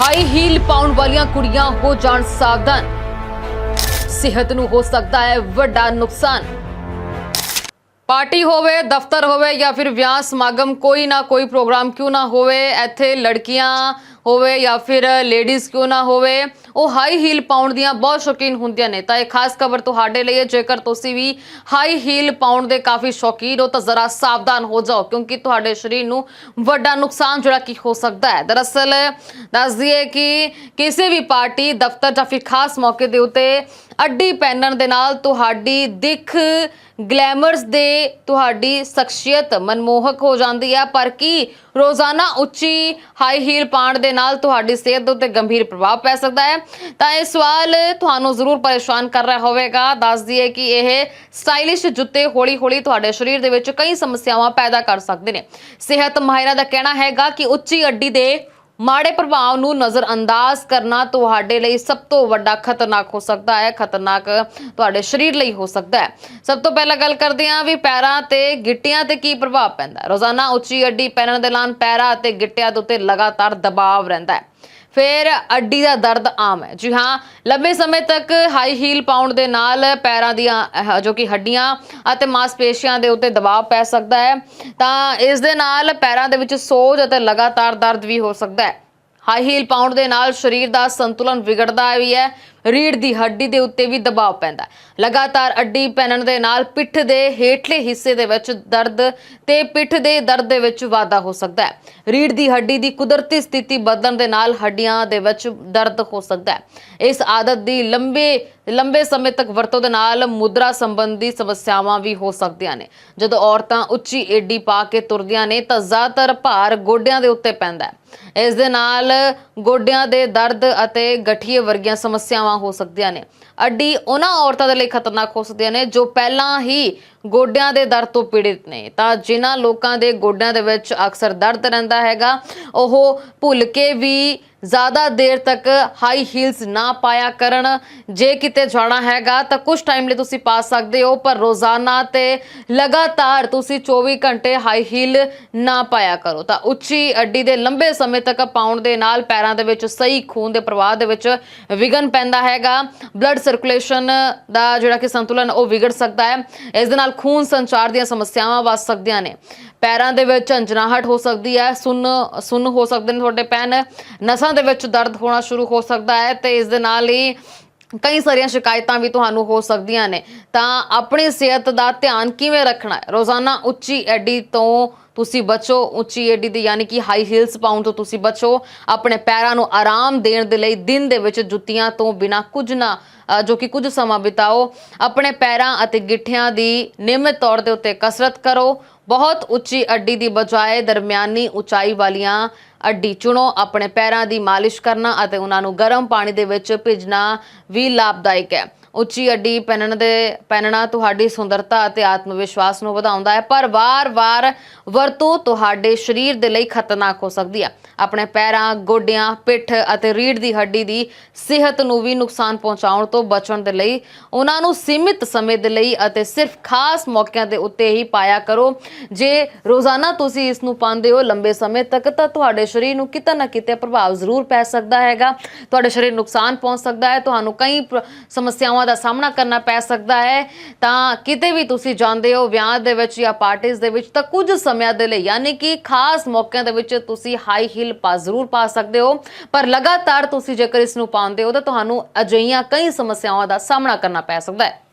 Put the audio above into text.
High heel ਪਾਉਣ ਵਾਲੀਆਂ ਕੁੜੀਆਂ ਹੋ ਜਾਣ ਸਾਵਧਾਨ। ਸਿਹਤ ਨੂੰ ਹੋ ਸਕਦਾ ਹੈ ਵੱਡਾ ਨੁਕਸਾਨ। ਪਾਰਟੀ ਹੋਵੇ, ਦਫ਼ਤਰ ਹੋਵੇ ਜਾਂ ਫਿਰ ਵਿਆਹ ਸਮਾਗਮ, ਕੋਈ ਨਾ ਕੋਈ ਪ੍ਰੋਗਰਾਮ ਕਿਉਂ ਨਾ ਹੋਵੇ, ਇੱਥੇ ਲੜਕੀਆਂ ਹੋਵੇ ਜਾਂ ਫਿਰ ਲੇਡੀਜ਼ ਕਿਉਂ ਨਾ ਹੋਵੇ ਉਹ ਹਾਈ ਹੀਲ ਪਾਉਣ ਦੀਆਂ ਬਹੁਤ ਸ਼ੌਕੀਨ ਹੁੰਦੀਆਂ ਨੇ ਤਾਂ ਇਹ ਖਾਸ ਖਬਰ ਤੁਹਾਡੇ ਲਈ ਹੈ ਜੇਕਰ ਤੁਸੀਂ ਵੀ ਹਾਈ ਹੀਲ ਪਾਉਣ ਦੇ ਕਾਫੀ ਸ਼ੌਕੀਨ ਹੋ ਤਾਂ ਜ਼ਰਾ ਸਾਵਧਾਨ ਹੋ ਜਾਓ ਕਿਉਂਕਿ ਤੁਹਾਡੇ ਸਰੀਰ ਨੂੰ ਵੱਡਾ ਨੁਕਸਾਨ ਜਿਹੜਾ ਕਿ ਹੋ ਸਕਦਾ ਹੈ ਦਰਅਸਲ ਦੱਸ ਦਈਏ ਕਿ ਕਿਸੇ ਵੀ ਪਾਰਟੀ ਦਫ਼ਤਰ ਜਾਂ ਫਿਰ ਖਾਸ ਮੌਕੇ ਦੇ ਉੱਤੇ ਅੱਡੀ ਪਹਿਨਣ ਦੇ ਨਾਲ ਤੁਹਾਡੀ ਦਿੱਖ ਗਲੈਮਰਸ ਦੇ ਤੁਹਾਡੀ ਸ਼ਖਸੀਅਤ ਮਨਮੋਹਕ ਹੋ ਜਾਂਦੀ ਹੈ। ਪਰ ਕੀ ਰੋਜ਼ਾਨਾ ਉੱਚੀ ਹਾਈ ਹੀਲ ਪਾਉਣ ਦੇ ਨਾਲ ਤੁਹਾਡੀ ਸਿਹਤ ਦੇ ਉੱਤੇ ਗੰਭੀਰ ਪ੍ਰਭਾਵ ਪੈ ਸਕਦਾ ਹੈ? ਤਾਂ ਇਹ ਸਵਾਲ ਤੁਹਾਨੂੰ ਜ਼ਰੂਰ ਪਰੇਸ਼ਾਨ ਕਰ ਰਿਹਾ ਹੋਵੇਗਾ। ਦੱਸ ਦਈਏ ਕਿ ਇਹ ਸਟਾਈਲਿਸ਼ ਜੁੱਤੇ ਹੌਲੀ-ਹੌਲੀ ਤੁਹਾਡੇ ਸਰੀਰ ਦੇ ਵਿੱਚ ਕਈ ਸਮੱਸਿਆਵਾਂ ਪੈਦਾ ਕਰ ਸਕਦੇ ਨੇ। ਸਿਹਤ ਮਾਹਿਰਾਂ ਦਾ ਕਹਿਣਾ ਹੈਗਾ ਕਿ ਉੱਚੀ ਅੱਡੀ ਦੇ ਮਾੜੇ ਪ੍ਰਭਾਵ ਨੂੰ ਨਜ਼ਰਅੰਦਾਜ਼ ਕਰਨਾ ਤੁਹਾਡੇ ਲਈ ਸਭ ਤੋਂ ਵੱਡਾ ਖਤਰਨਾਕ ਹੋ ਸਕਦਾ ਹੈ, ਖਤਰਨਾਕ ਤੁਹਾਡੇ ਸਰੀਰ ਲਈ ਹੋ ਸਕਦਾ ਹੈ। ਸਭ ਤੋਂ ਪਹਿਲਾਂ ਗੱਲ ਕਰਦੇ ਹਾਂ ਵੀ ਪੈਰਾਂ ਤੇ ਗਿੱਟਿਆਂ ਤੇ ਕੀ ਪ੍ਰਭਾਵ ਪੈਂਦਾ ਰੋਜ਼ਾਨਾ ਉੱਚੀ ਅੱਡੀ ਪਹਿਨਣ ਦੇ ਨਾਲ ਪੈਰਾਂ ਅਤੇ ਗਿੱਟਿਆਂ ਦੇ ਉੱਤੇ ਲਗਾਤਾਰ ਦਬਾਅ ਰਹਿੰਦਾ ਹੈ। ਫਿਰ ਅੱਡੀ ਦਾ ਦਰਦ ਆਮ ਹੈ। ਜੀ ਹਾਂ, ਲੰਬੇ ਸਮੇਂ ਤੱਕ ਹਾਈ ਹੀਲ ਪਾਉਣ ਦੇ ਨਾਲ ਪੈਰਾਂ ਦੀਆਂ ਜੋ ਕਿ ਹੱਡੀਆਂ ਅਤੇ ਮਾਸਪੇਸ਼ੀਆਂ ਦੇ ਉੱਤੇ ਦਬਾਅ ਪੈ ਸਕਦਾ ਹੈ। ਤਾਂ ਇਸ ਦੇ ਨਾਲ ਪੈਰਾਂ ਦੇ ਵਿੱਚ ਸੋਜ ਅਤੇ ਲਗਾਤਾਰ ਦਰਦ ਵੀ ਹੋ ਸਕਦਾ ਹੈ। ਹਾਈ ਹੀਲ ਪਾਉਣ ਦੇ ਨਾਲ ਸਰੀਰ ਦਾ ਸੰਤੁਲਨ ਵਿਗੜਦਾ ਵੀ ਹੈ। ਰੀੜ ਦੀ ਹੱਡੀ ਦੇ ਉੱਤੇ ਵੀ ਦਬਾਅ ਪੈਂਦਾ ਲਗਾਤਾਰ ਅੱਡੀ ਪਹਿਨਣ ਦੇ ਨਾਲ ਪਿੱਠ ਦੇ ਹੇਠਲੇ ਹਿੱਸੇ ਦੇ ਵਿੱਚ ਦਰਦ ਤੇ ਪਿੱਠ ਦੇ ਦਰਦ ਦੇ ਵਿੱਚ ਵਾਧਾ ਹੋ ਸਕਦਾ ਹੈ। ਰੀੜ ਦੀ ਹੱਡੀ ਦੀ ਕੁਦਰਤੀ ਸਥਿਤੀ ਬਦਲਣ ਦੇ ਨਾਲ ਹੱਡੀਆਂ ਦੇ ਵਿੱਚ ਦਰਦ ਹੋ ਸਕਦਾ ਹੈ। ਇਸ ਆਦਤ ਦੀ ਲੰਬੇ ਲੰਬੇ ਸਮੇਂ ਤੱਕ ਵਰਤੋਂ ਦੇ ਨਾਲ ਮੁਦਰਾ ਸੰਬੰਧੀ ਸਮੱਸਿਆਵਾਂ ਵੀ ਹੋ ਸਕਦੀਆਂ ਨੇ। ਜਦੋਂ ਔਰਤਾਂ ਉੱਚੀ ਏਡੀ ਪਾ ਕੇ ਤੁਰਦੀਆਂ ਨੇ, ਤਾਂ ਜ਼ਿਆਦਾਤਰ ਭਾਰ ਗੋਡਿਆਂ ਦੇ ਉੱਤੇ ਪੈਂਦਾ ਹੈ। ਇਸ ਦੇ ਨਾਲ ਗੋਡਿਆਂ ਦੇ ਦਰਦ ਅਤੇ ਗਠੀਏ ਵਰਗੀਆਂ ਸਮੱਸਿਆਵਾਂ ਹੋ ਸਕਦੀਆਂ ਨੇ। ਅੱਡੀ ਉਹਨਾਂ ਔਰਤਾਂ ਦੇ ਲਈ ਖਤਰਨਾਕ ਹੋ ਸਕਦੀਆਂ ਨੇ ਜੋ ਪਹਿਲਾਂ ਹੀ ਗੋਡਿਆਂ ਦੇ ਦਰਦ ਤੋਂ ਪੀੜਿਤ ਨੇ। ਤਾਂ ਜਿਨ੍ਹਾਂ ਲੋਕਾਂ ਦੇ ਗੋਡਿਆਂ ਦੇ ਵਿੱਚ ਅਕਸਰ ਦਰਦ ਰਹਿੰਦਾ ਹੈਗਾ, ਉਹ ਭੁੱਲ ਕੇ ਵੀ ਜ਼ਿਆਦਾ ਦੇਰ ਤੱਕ ਹਾਈ ਹੀਲਸ ਨਾ ਪਾਇਆ ਕਰਨ। ਜੇ ਕਿਤੇ ਜਾਣਾ ਹੈਗਾ ਤਾਂ ਕੁਝ ਟਾਈਮ ਲਈ ਤੁਸੀਂ ਪਾ ਸਕਦੇ ਹੋ, ਪਰ ਰੋਜ਼ਾਨਾ ਤੇ ਲਗਾਤਾਰ ਤੁਸੀਂ 24 ਘੰਟੇ ਹਾਈ ਹੀਲ ਨਾ ਪਾਇਆ ਕਰੋ। ਤਾਂ ਉੱਚੀ ਅੱਡੀ ਦੇ ਲੰਬੇ ਸਮੇਂ ਤੱਕ ਪਾਉਣ ਦੇ ਨਾਲ ਪੈਰਾਂ ਦੇ ਵਿੱਚ ਸਹੀ ਖੂਨ ਦੇ ਪ੍ਰਵਾਹ ਦੇ ਵਿੱਚ ਵਿਘਨ ਪੈਂਦਾ ਹੈਗਾ। ਬਲੱਡ ਸਰਕੂਲੇਸ਼ਨ ਦਾ ਜਿਹੜਾ ਕਿ ਸੰਤੁਲਨ ਉਹ ਵਿਗੜ ਸਕਦਾ ਹੈ। ਇਸ ਦੇ ਨਾਲ ਖੂਨ ਸੰਚਾਰ ਦੀਆਂ ਸਮੱਸਿਆਵਾਂ ਵੱਧ ਸਕਦੀਆਂ ਨੇ। ਪੈਰਾਂ ਦੇ ਵਿੱਚ ਝੰਜਨਾਹਟ ਹੋ ਸਕਦੀ ਹੈ, ਸੁੰਨ ਸੁੰਨ ਹੋ ਸਕਦੇ ਨੇ ਤੁਹਾਡੇ ਪੈਨ, ਨਸਾਂ ਦੇ ਵਿੱਚ ਦਰਦ ਹੋਣਾ ਸ਼ੁਰੂ ਹੋ ਸਕਦਾ ਹੈ ਤੇ ਇਸ ਦੇ ਨਾਲ ਹੀ ਕਈ ਸਾਰੀਆਂ ਸ਼ਿਕਾਇਤਾਂ ਵੀ ਤੁਹਾਨੂੰ ਹੋ ਸਕਦੀਆਂ ਨੇ। ਤਾਂ ਆਪਣੀ ਸਿਹਤ ਦਾ ਧਿਆਨ ਕਿਵੇਂ ਰੱਖਣਾ ਹੈ? ਰੋਜ਼ਾਨਾ ਉੱਚੀ ਐਡੀ ਤੋਂ ਤੁਸੀਂ ਬਚੋ, ਉੱਚੀ ਏਡੀ ਦੀ ਯਾਨੀ ਕਿ ਹਾਈ ਹੀਲਸ ਪਾਉਣ ਤੋਂ ਤੁਸੀਂ ਬਚੋ, ਆਪਣੇ ਪੈਰਾਂ ਨੂੰ ਆਰਾਮ ਦੇਣ ਦੇ ਲਈ ਦਿਨ ਦੇ ਵਿੱਚ ਜੁੱਤੀਆਂ ਤੋਂ ਬਿਨਾ ਕੁਝ ਨਾ ਜੋ ਕਿ ਕੁਝ ਸਮਾਂ ਬਿਤਾਓ, ਆਪਣੇ ਪੈਰਾਂ ਅਤੇ ਗਿੱਠਿਆਂ ਦੀ ਨਿਯਮਿਤ ਤੌਰ ਦੇ ਉੱਤੇ ਕਸਰਤ ਕਰੋ ਬਹੁਤ ਉੱਚੀ ਅੱਡੀ ਦੀ ਬਜਾਏ ਦਰਮਿਆਨੀ ਉਚਾਈ ਵਾਲੀਆਂ ਅੱਡੀ ਚੁਣੋ, ਆਪਣੇ ਪੈਰਾਂ ਦੀ ਮਾਲਿਸ਼ ਕਰਨਾ ਅਤੇ ਉਹਨਾਂ ਨੂੰ ਗਰਮ ਪਾਣੀ ਦੇ ਵਿੱਚ ਭਿੱਜਣਾ ਵੀ ਲਾਭਦਾਇਕ ਹੈ। ਉੱਚੀ ਅੱਡੀ ਪਹਿਨਣ ਦੇ, ਪਹਿਨਣਾ ਤੁਹਾਡੀ ਸੁੰਦਰਤਾ ਅਤੇ ਆਤਮ ਵਿਸ਼ਵਾਸ ਨੂੰ ਵਧਾਉਂਦਾ ਹੈ। ਪਰ ਵਾਰ-ਵਾਰ ਵਰਤੋਂ ਤੁਹਾਡੇ ਸਰੀਰ ਦੇ ਲਈ ਖਤਰਨਾਕ ਹੋ ਸਕਦੀ ਹੈ ਆਪਣੇ ਪੈਰਾਂ, ਗੋਡਿਆਂ, ਪਿੱਠ ਅਤੇ ਰੀੜ ਦੀ ਹੱਡੀ ਦੀ ਸਿਹਤ ਨੂੰ ਵੀ ਨੁਕਸਾਨ ਪਹੁੰਚਾਉਣ ਤੋਂ ਬਚਣ ਦੇ ਲਈ ਉਹਨਾਂ ਨੂੰ ਸੀਮਿਤ ਸਮੇਂ ਦੇ ਲਈ ਅਤੇ ਸਿਰਫ ਖਾਸ ਮੌਕਿਆਂ ਦੇ ਉੱਤੇ ਹੀ ਪਾਇਆ ਕਰੋ। ਜੇ ਰੋਜ਼ਾਨਾ ਤੁਸੀਂ ਇਸ ਨੂੰ ਪਾਉਂਦੇ ਹੋ ਲੰਬੇ ਸਮੇਂ ਤੱਕ, ਤਾਂ ਤੁਹਾਡੇ ਸਰੀਰ ਨੂੰ ਕਿਤੇ ਨਾ ਕਿਤੇ ਪ੍ਰਭਾਵ ਜ਼ਰੂਰ ਪੈ ਸਕਦਾ ਹੈਗਾ। ਤੁਹਾਡੇ ਸਰੀਰ ਨੁਕਸਾਨ ਪਹੁੰਚ ਸਕਦਾ ਹੈ। ਤੁਹਾਨੂੰ ਕਈ ਪ੍ਰ- ਸਮੱਸਿਆਵਾਂ ਦਾ ਸਾਹਮਣਾ ਕਰਨਾ ਪੈ ਸਕਦਾ ਹੈ। ਤਾਂ ਕਿਤੇ ਵੀ ਤੁਸੀਂ ਜਾਂਦੇ ਹੋ ਵਿਆਹ ਦੇ ਵਿੱਚ ਜਾਂ ਪਾਰਟੀਆਂ ਦੇ ਵਿੱਚ ਤਾਂ ਕੁਝ ਸਮਿਆਂ ਦੇ ਲਈ, ਯਾਨੀ ਕਿ ਖਾਸ ਮੌਕਿਆਂ ਦੇ ਵਿੱਚ ਤੁਸੀਂ ਹਾਈ ਹੀਲ ਪਾ ਜ਼ਰੂਰ ਪਾ ਸਕਦੇ ਹੋ। ਪਰ ਲਗਾਤਾਰ ਤੁਸੀਂ ਜੇਕਰ ਇਸ ਨੂੰ ਪਾਉਂਦੇ ਹੋ ਤਾਂ ਤੁਹਾਨੂੰ ਅਜਿਹੀਆਂ ਕਈ ਸਮੱਸਿਆਵਾਂ ਦਾ ਸਾਹਮਣਾ ਕਰਨਾ ਪੈ ਸਕਦਾ ਹੈ।